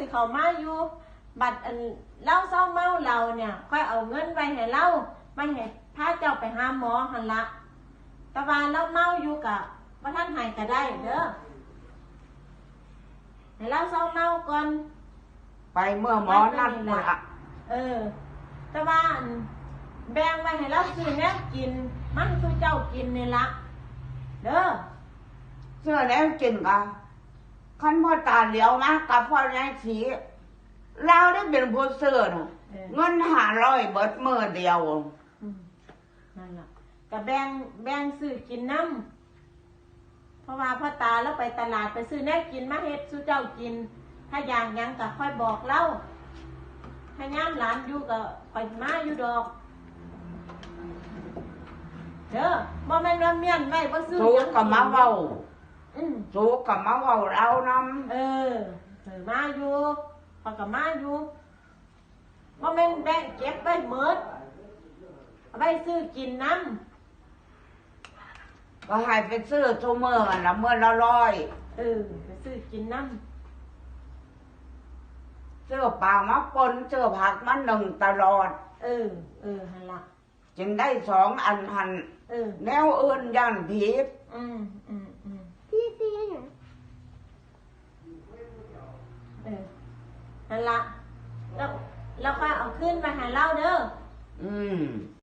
สิเขามาอยู่ บัตรอันเล่าเศร้าเมาเราเนี่ยค่อยเอาเงินไปให้เล่าไม่ให้พาเจ้าไปหาหมอหันละแต่ว่าเราเมาอยู่กะว่าท่านใหายก็ได้เด้อให้เล่าเศร้าเมาก่อนไปเมื่อหมอนัดพุ่นละเออแต่ว่าอันแบ่งไว้ให้เราซื้อแนวกิน มันคือเจ้ากินนี่ละเด้อ เสื้อแล้วกินกัน คันพ่อตาเหลียวมากับพ่อนายสีเราได้เป็นผู้เสื้อน่ะเออเงินหาร้อยเบิดมือเดียวอืมนั่นล่ะก็แบ่งแบ่งซื้อกินน้ำเพราะว่าพ่อตาแล้วไปตลาดไปซื้อแนวกินมาเฮ็ดสู้เจ้ากิน ถ้าอย่างหยังก็ค่อยบอกเล่าถ้าย่ามหลานอยู่ก็ค่อยมาอยู่ดอกเด้อบ่แม่นว่าเมียนไว้บ่ซื้อสูหยังกับมาเว้า อืมสูกับมาเว้าเรานเออเออมาอยู่พอกับมาอยู่บ่แม่นแบ่งเก็บไว้หมดเอาไว้ซื้อกินน้ำำก็ให้ไปซื้อทุกมื่อละเมื่อละร้อยเออไปซื้อกินน้ซื้อปลามาปนซื้อผักมาหนึ่งตลอดำเออ เออหันละจึงได้สองอันหันเออ แนวอื่นย่านผิดอืมอืมอืม พี่พี่หนู เออ หันละแล้วแล้วก็เอาขึ้นไปหาเล่าเด้อ อืม